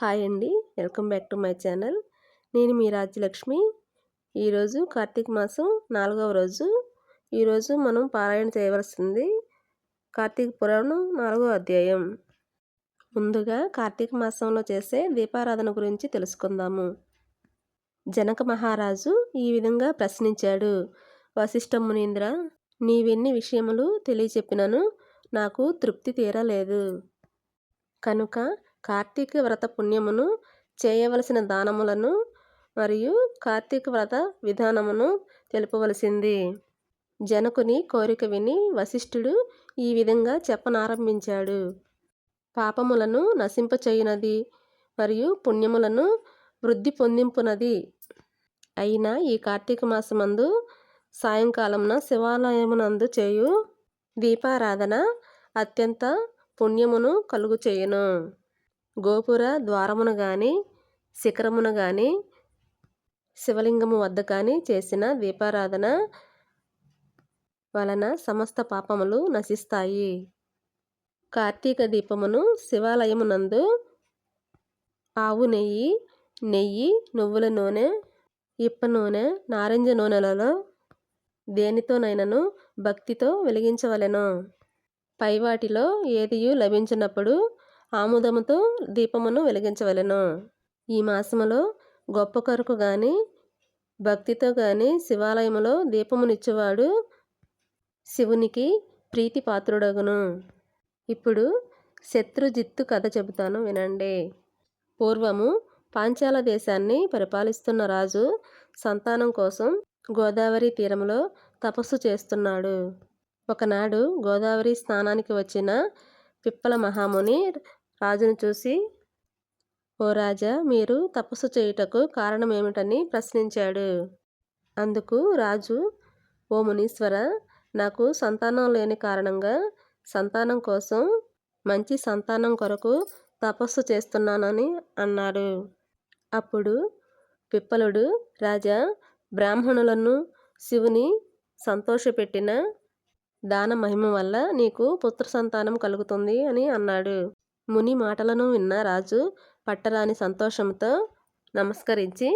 Hi అండి. Welcome back to my channel. నేను మీ రాజ్యలక్ష్మి. ఈరోజు కార్తీక మాసం నాలుగవ రోజు. ఈరోజు మనం పారాయణ చేయవలసింది కార్తీక పురాణం నాలుగవ అధ్యాయం. ముందుగా కార్తీక మాసంలో చేసే దీపారాధన గురించి తెలుసుకుందాము. జనక మహారాజు ఈ విధంగా ప్రశ్నించాడు. వశిష్ఠ మునీంద్ర నీవెన్ని విషయములు తెలియచెప్పినను నాకు తృప్తి తీరలేదు. కనుక కార్తీక వ్రత పుణ్యమును చేయవలసిన దానములను మరియు కార్తీక వ్రత విధానమును తెలుపవలసింది. జనకుని కోరిక విని వశిష్ఠుడు ఈ విధంగా చెప్పనారంభించాడు. పాపములను నశింపచేయునది మరియు పుణ్యములను వృద్ధి పొందింపునది. అయిన ఈ కార్తీక మాసమందు సాయంకాలమున శివాలయమునందు చేయు దీపారాధన అత్యంత పుణ్యమును కలుగు చేయును గోపుర ద్వారమును గాని శిఖరమున గాని శివలింగము వద్ద కానీ చేసిన దీపారాధన వలన సమస్త పాపములు నశిస్తాయి. కార్తీక దీపమును శివాలయమునందు ఆవు నెయ్యి నెయ్యి నువ్వుల నూనె ఇప్ప నూనె నారింజ నూనెలలో దేనితోనైనను భక్తితో వెలిగించవలెను. పైవాటిలో ఏదియు లభించినప్పుడు ఆముదముతో దీపమును వెలిగించవలెను. ఈ మాసములో గొప్ప కొరకు గాని భక్తితో గాని శివాలయములో దీపమునిచ్చేవాడు శివునికి ప్రీతి పాత్రుడగును ఇప్పుడు శత్రుజిత్తు కథ చెబుతాను వినండి. పూర్వము పాంచాల దేశాన్ని పరిపాలిస్తున్న రాజు సంతానం కోసం గోదావరి తీరంలో తపస్సు చేస్తున్నాడు. ఒకనాడు గోదావరి స్నానానికి వచ్చిన పిప్పల మహాముని రాజును చూసి ఓ రాజా మీరు తపస్సు చేయుటకు కారణమేమిటని ప్రశ్నించాడు. అందుకు రాజు ఓ మునీశ్వర నాకు సంతానం లేని కారణంగా సంతానం కోసం మంచి సంతానం కొరకు తపస్సు చేస్తున్నానని అన్నాడు. అప్పుడు పిప్పలుడు రాజా బ్రాహ్మణులను శివుని సంతోషపెట్టిన దాన మహిమ వల్ల నీకు పుత్ర సంతానం కలుగుతుంది అని అన్నాడు. ముని మాటలను విన్న రాజు పట్టరాని సంతోషంతో నమస్కరించి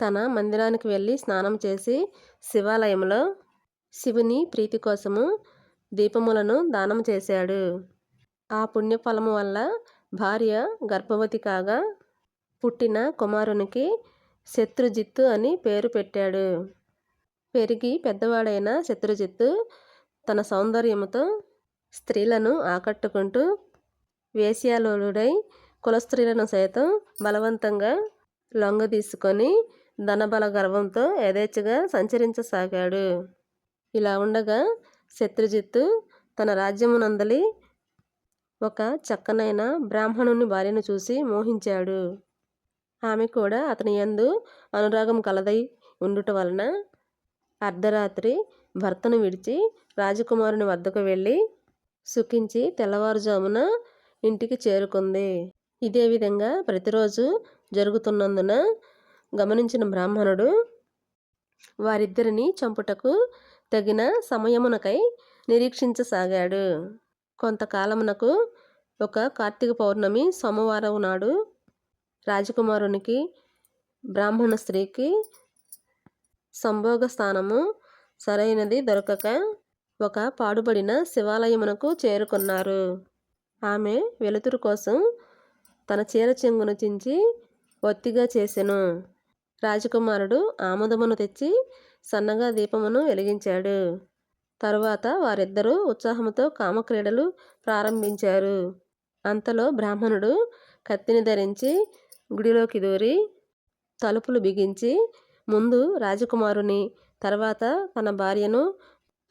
తన మందిరానికి వెళ్ళి స్నానం చేసి శివాలయంలో శివుని ప్రీతి కోసము దీపములను దానం చేశాడు. ఆ పుణ్యఫలము వల్ల భార్య గర్భవతి కాగా పుట్టిన కుమారునికి శత్రుజిత్తు అని పేరు పెట్టాడు. పెరిగి పెద్దవాడైన శత్రుజిత్తు తన సౌందర్యముతో స్త్రీలను ఆకట్టుకుంటూ వేశ్యాలోలుడై కులస్త్రీలను సైతం బలవంతంగా లొంగదీసుకొని ధనబల గర్వంతో యథేచ్ఛగా సంచరించసాగాడు. ఇలా ఉండగా శత్రుజిత్తు తన రాజ్యమునందలి ఒక చక్కనైన బ్రాహ్మణుని భార్యను చూసి మోహించాడు. ఆమె కూడా అతని యందు అనురాగం కలదై ఉండుట వలన అర్ధరాత్రి భర్తను విడిచి రాజకుమారుని వద్దకు వెళ్ళి సుఖించి తెల్లవారుజామున ఇంటికి చేరుకుంది. ఇదే విధంగా ప్రతిరోజు జరుగుతున్నందున గమనించిన బ్రాహ్మణుడు వారిద్దరిని చంపుటకు తగిన సమయమునకై నిరీక్షించసాగాడు. కొంతకాలమునకు ఒక కార్తీక పౌర్ణమి సోమవారం నాడు రాజకుమారునికి బ్రాహ్మణ స్త్రీకి సంభోగ స్థానము సరైనది దొరకక ఒక పాడుబడిన శివాలయమునకు చేరుకున్నారు. ఆమె వెలుతురు కోసం తన చీర చెంగును చించి ఒత్తిగా చేసెను. రాజకుమారుడు ఆముదమును తెచ్చి సన్నగా దీపమును వెలిగించాడు. తరువాత వారిద్దరూ ఉత్సాహంతో కామక్రీడలు ప్రారంభించారు. అంతలో బ్రాహ్మణుడు కత్తిని ధరించి గుడిలోకి దూరి తలుపులు బిగించి ముందు రాజకుమారుని తర్వాత తన భార్యను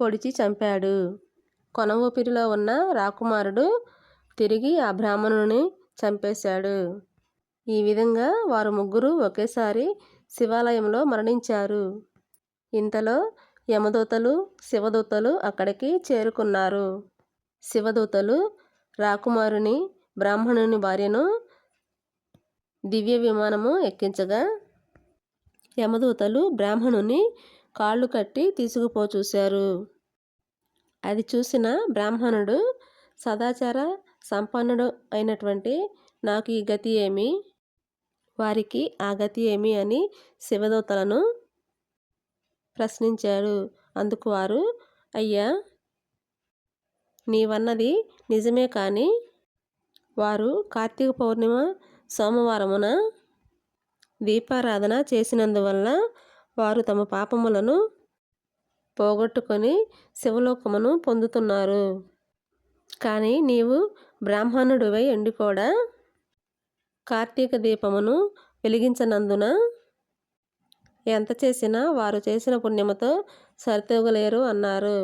పొడిచి చంపాడు. కొన ఊపిరిలో ఉన్న రాకుమారుడు తిరిగి ఆ బ్రాహ్మణుని చంపేశాడు. ఈ విధంగా వారు ముగ్గురు ఒకేసారి శివాలయంలో మరణించారు. ఇంతలో యమదూతలు శివదూతలు అక్కడికి చేరుకున్నారు. శివదూతలు రాకుమారుని బ్రాహ్మణుని భార్యను దివ్య విమానము ఎక్కించగా యమదూతలు బ్రాహ్మణుని కాళ్ళు కట్టి తీసుకుపో చూశారు. అది చూసిన బ్రాహ్మణుడు సదాచార సంపన్నుడు అయినటువంటి నాకు ఈ గతి ఏమి? వారికి ఆ గతి ఏమి అని శివదూతలను ప్రశ్నించాడు. అందుకు వారు అయ్యా నీవన్నది నిజమే కానీ వారు కార్తీక పౌర్ణిమ సోమవారమున దీపారాధన చేసినందువల్ల వారు తమ పాపములను పోగొట్టుకొని శివలోకమును పొందుతున్నారు. కానీ నీవు బ్రాహ్మణుడివై ఎండి కూడా కార్తీక దీపమును వెలిగించనందున ఎంత చేసినా వారు చేసిన పుణ్యముతో సరితూగలేరు అన్నారు.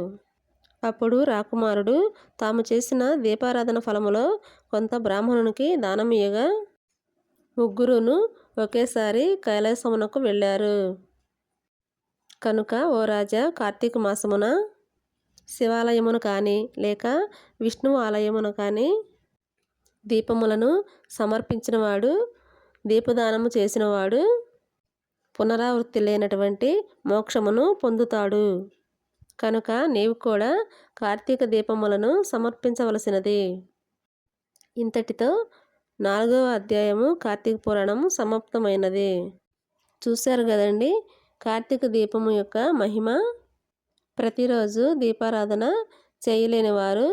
అప్పుడు రాకుమారుడు తాము చేసిన దీపారాధన ఫలములో కొంత బ్రాహ్మణునికి దానమియగా ముగ్గురును ఒకేసారి కైలాసమునకు వెళ్ళారు. కనుక ఓ రాజా కార్తీక మాసమున శివాలయమును కానీ లేక విష్ణువు ఆలయమును కానీ దీపములను సమర్పించినవాడు దీపదానము చేసినవాడు పునరావృత్తి లేనటువంటి మోక్షమును పొందుతాడు. కనుక నీవు కూడా కార్తీక దీపములను సమర్పించవలసినది. ఇంతటితో నాలుగవ అధ్యాయము కార్తీక పురాణం సమాప్తమైనది. చూశారు కదండి? కార్తీక దీపము యొక్క మహిమ. ప్రతిరోజు దీపారాధన చేయలేని వారు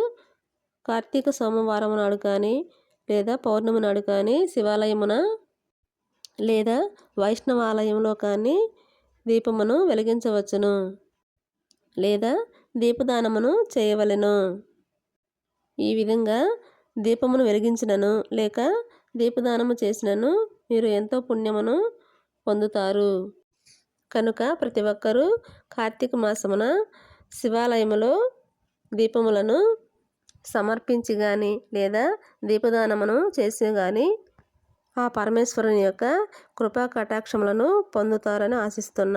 కార్తీక సోమవారం నాడు కానీ లేదా పౌర్ణమి నాడు కానీ శివాలయమున లేదా వైష్ణవాలయంలో కానీ దీపమును వెలిగించవచ్చును లేదా దీపదానమును చేయవలెను. ఈ విధంగా దీపమును వెలిగించినను లేక దీపదానము చేసినను మీరు ఎంతో పుణ్యమును పొందుతారు. కనుక ప్రతి ఒక్కరూ కార్తీక మాసమున శివాలయములో దీపములను సమర్పించి కానీ లేదా దీపదానమును చేసి కానీ ఆ పరమేశ్వరుని యొక్క కృపా కటాక్షములను పొందుతారని ఆశిస్తున్నాను